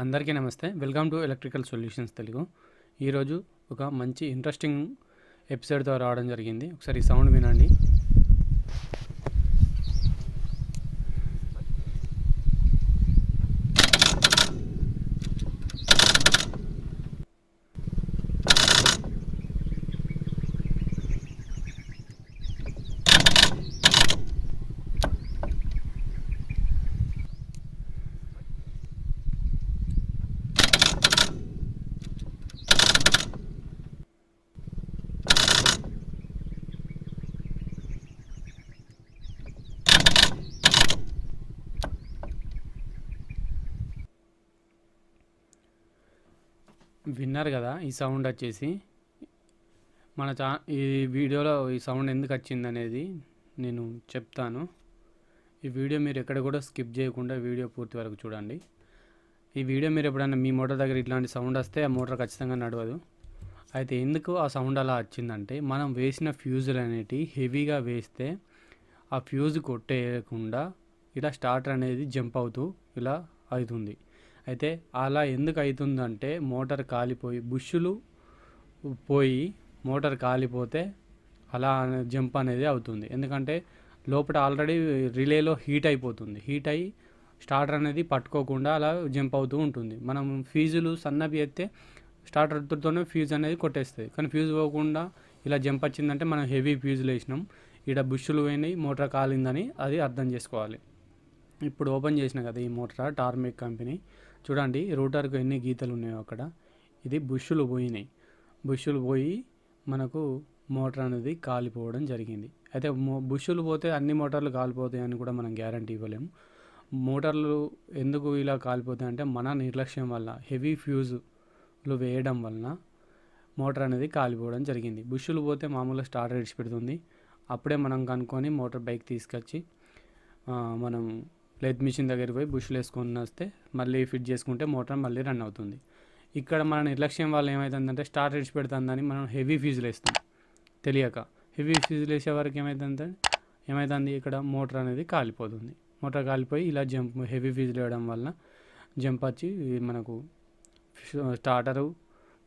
అందరికీ నమస్తే. Welcome to electrical solutions Telugu. ఈరోజు ఒక మంచి ఇంట్రెస్టింగ్ ఎపిసోడ్తో రావడం జరిగింది. ఒకసారి సౌండ్ వినండి. విన్నారు కదా ఈ సౌండ్ వచ్చేసి. మన చా ఈ వీడియోలో ఈ సౌండ్ ఎందుకు వచ్చింది అనేది నేను చెప్తాను. ఈ వీడియో మీరు ఎక్కడ కూడా స్కిప్ చేయకుండా వీడియో పూర్తి వరకు చూడండి. ఈ వీడియో మీరు ఎప్పుడైనా మీ మోటార్ దగ్గర ఇట్లాంటి సౌండ్ వస్తే ఆ మోటార్ ఖచ్చితంగా నడవదు. అయితే ఎందుకు ఆ సౌండ్ అలా వచ్చిందంటే మనం వేసిన ఫ్యూజులు అనేటివి హెవీగా వేస్తే ఆ ఫ్యూజ్ కొట్టేయకుండా ఇలా స్టార్టర్ అనేది జంప్ అవుతూ ఇలా అవుతుంది. అయితే అలా ఎందుకు అవుతుందంటే మోటార్ కాలిపోయి బుష్లు పోయి మోటార్ కాలిపోతే అలా జంప్ అనేది అవుతుంది. ఎందుకంటే లోపల ఆల్రెడీ రిలేలో హీట్ అయిపోతుంది. హీట్ అయ్యి స్టార్టర్ అనేది పట్టుకోకుండా అలా జంప్ అవుతూ ఉంటుంది. మనం ఫీజులు సన్నవి ఎత్తే స్టార్టర్తోనే ఫ్యూజ్ అనేది కొట్టేస్తుంది. కానీ ఫ్యూజ్ పోకుండా ఇలా జంప్ వచ్చిందంటే మనం హెవీ ఫ్యూజులు వేసినాం. ఇక్కడ బుష్లు పోయినాయి మోటార్ కాలిందని అది అర్థం చేసుకోవాలి. ఇప్పుడు ఓపెన్ చేసిన కదా ఈ మోటార్ టార్మిక్ కంపెనీ. చూడండి రోటర్కు ఎన్ని గీతలు ఉన్నాయో అక్కడ. ఇది బుష్లు పోయినాయి. బుష్లు పోయి మనకు మోటార్ అనేది కాలిపోవడం జరిగింది. అయితే బుష్లు పోతే అన్ని మోటార్లు కాలిపోతాయి అని కూడా మనం గ్యారంటీ ఇవ్వలేము. మోటార్లు ఎందుకు ఇలా కాలిపోతాయి అంటే మన నిర్లక్ష్యం వల్ల హెవీ ఫ్యూజులు వేయడం వలన మోటార్ అనేది కాలిపోవడం జరిగింది. బుష్లు పోతే మామూలుగా స్టార్టర్ ఇడిచిపెడుతుంది అప్పుడే మనం కనుక్కొని మోటార్ బైక్ తీసుకొచ్చి మనం లెత్ మిషన్ దగ్గరికి పోయి బుష్లు వేసుకొని వస్తే మళ్ళీ ఫిట్ చేసుకుంటే మోటార్ మళ్ళీ రన్ అవుతుంది. ఇక్కడ మన నిర్లక్ష్యం వల్ల ఏమవుతుందంటే స్టార్ట్ ఇడిచి పెడుతుందని మనం హెవీ ఫీజులు వేస్తాం. తెలియక హెవీ ఫీజులు వేసే వరకు ఏమవుతుందంటే ఏమవుతుంది ఇక్కడ మోటార్ అనేది కాలిపోతుంది. మోటార్ కాలిపోయి ఇలా జంప్ హెవీ ఫీజులు వేయడం వల్ల జంప్ వచ్చి మనకు స్టార్టరు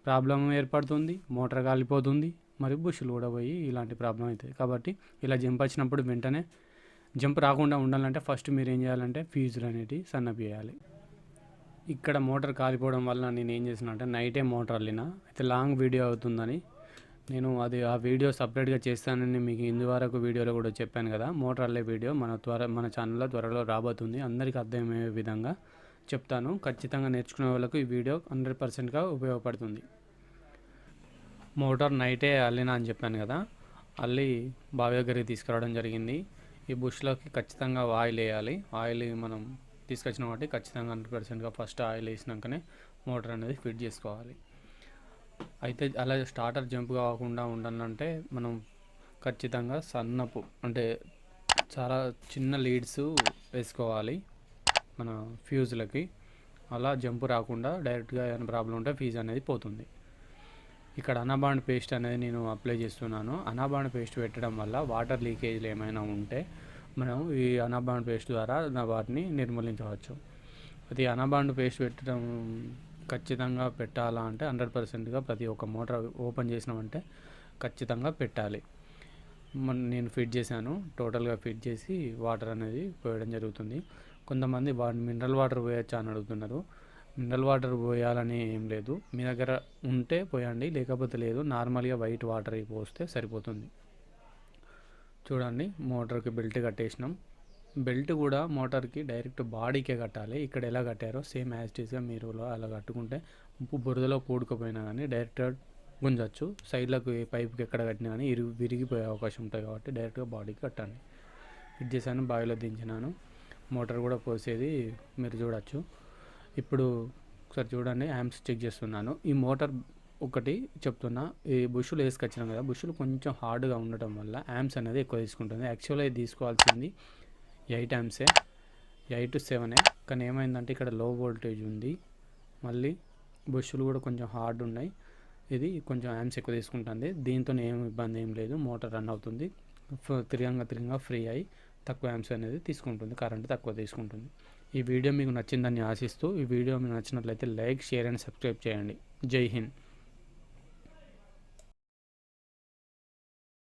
ప్రాబ్లం ఏర్పడుతుంది మోటార్ కాలిపోతుంది మరియు బుష్లు కూడా పోయి ఇలాంటి ప్రాబ్లం అవుతుంది కాబట్టి ఇలా జంప్ వచ్చినప్పుడు వెంటనే జంప్ రాకుండా ఉండాలంటే ఫస్ట్ మీరు ఏం చేయాలంటే ఫ్యూజులు అనేటివి సన్నపియ్యాలి ఇక్కడ మోటార్ కాలిపోవడం వల్ల నేను ఏం చేసిన అంటే నైటే మోటార్ వెళ్ళిన అయితే లాంగ్ వీడియో అవుతుందని నేను అది ఆ వీడియో సపరేట్గా చేస్తానని మీకు ఇందువరకు వీడియోలో కూడా చెప్పాను కదా. మోటార్ అల్లే వీడియో మన త్వర మన ఛానల్లో త్వరలో రాబోతుంది. అందరికీ అర్థమయ్యే విధంగా చెప్తాను. ఖచ్చితంగా నేర్చుకునే వాళ్ళకు ఈ వీడియో హండ్రెడ్ పర్సెంట్గా ఉపయోగపడుతుంది. మోటార్ నైటే అల్లినా అని చెప్పాను కదా. అల్లి బావి దగ్గరికి తీసుకురావడం జరిగింది. ఈ బుష్లోకి ఖచ్చితంగా ఆయిల్ వేయాలి. ఆయిల్ మనం తీసుకొచ్చిన కాబట్టి ఖచ్చితంగా హండ్రెడ్ పర్సెంట్గా ఫస్ట్ ఆయిల్ వేసినాకనే మోటార్ అనేది ఫిట్ చేసుకోవాలి. అయితే అలా స్టార్టర్ జంప్ కాకుండా ఉండాలంటే మనం ఖచ్చితంగా సన్నపు అంటే చాలా చిన్న లీడ్స్ వేసుకోవాలి మన ఫ్యూజ్లకి. అలా జంప్ రాకుండా డైరెక్ట్గా ఏమైనా ప్రాబ్లం ఉంటే ఫీజ్ అనేది పోతుంది. ఇక్కడ అనాబాండ్ పేస్ట్ అనేది నేను అప్లై చేస్తున్నాను. అనాబాండ్ పేస్ట్ పెట్టడం వల్ల వాటర్ లీకేజ్లు ఏమైనా ఉంటే మనం ఈ అనాబాండ్ పేస్ట్ ద్వారా నా వాటిని నిర్మూలించవచ్చు. అది అనాబాండ్ పేస్ట్ పెట్టడం ఖచ్చితంగా పెట్టాలా అంటే హండ్రెడ్ పర్సెంట్గా ప్రతి ఒక్క మోటార్ ఓపెన్ చేసినామంటే ఖచ్చితంగా పెట్టాలి. మన నేను ఫిట్ చేశాను. టోటల్గా ఫిట్ చేసి వాటర్ అనేది పోయడం జరుగుతుంది. కొంతమంది వా మినరల్ వాటర్ పోయొచ్చా అని అడుగుతున్నారు. మినరల్ వాటర్ పోయాలని ఏం లేదు. మీ దగ్గర ఉంటే పోయండి లేకపోతే లేదు. నార్మల్గా వైట్ వాటర్ పోస్తే సరిపోతుంది. చూడండి మోటార్కి బెల్ట్ కట్టేసినాం. బెల్ట్ కూడా మోటార్కి డైరెక్ట్ బాడీకే కట్టాలి. ఇక్కడ ఎలా కట్టారో సేమ్ యాజిటీస్గా మీరు అలా కట్టుకుంటే ఉప్పు బురదలో కూడుకుపోయినా కానీ డైరెక్ట్ గుంజచ్చు. సైడ్లకు ఏ పైప్కి ఎక్కడ కట్టినా కానీ ఇరుగు విరిగిపోయే అవకాశం ఉంటుంది కాబట్టి డైరెక్ట్గా బాడీకి కట్టండి. ఫిట్ చేశాను బావిలో దించినాను. మోటార్ కూడా పోసేది మీరు చూడొచ్చు. ఇప్పుడు ఒకసారి చూడండి యాంప్స్ చెక్ చేస్తున్నాను. ఈ మోటార్ ఒకటి చెప్తున్నా ఈ బుషులు వేసుకొచ్చినాం కదా బుషులు కొంచెం హార్డ్గా ఉండటం వల్ల యామ్స్ అనేది ఎక్కువ తీసుకుంటుంది. యాక్చువల్గా ఇది తీసుకోవాల్సింది ఎయిట్ యామ్సే ఎయిట్ టు సెవెనే. కానీ ఏమైందంటే ఇక్కడ లో వోల్టేజ్ ఉంది. మళ్ళీ బుషులు కూడా కొంచెం హార్డ్ ఉన్నాయి. ఇది కొంచెం యామ్స్ ఎక్కువ తీసుకుంటుంది. దీంతో ఏం ఇబ్బంది ఏం లేదు. మోటార్ రన్ అవుతుంది. తిరిగంగా తిరగంగా తిరగంగా ఫ్రీ అయ్యి తక్కువ యామ్స్ అనేది తీసుకుంటుంది. కరెంట్ తక్కువ తీసుకుంటుంది. ఈ వీడియో మీకు నచ్చిందని ఆశిస్తూ ఈ వీడియో మీకు నచ్చినట్లయితే లైక్ షేర్ అండ్ సబ్స్క్రైబ్ చేయండి. జై హింద్.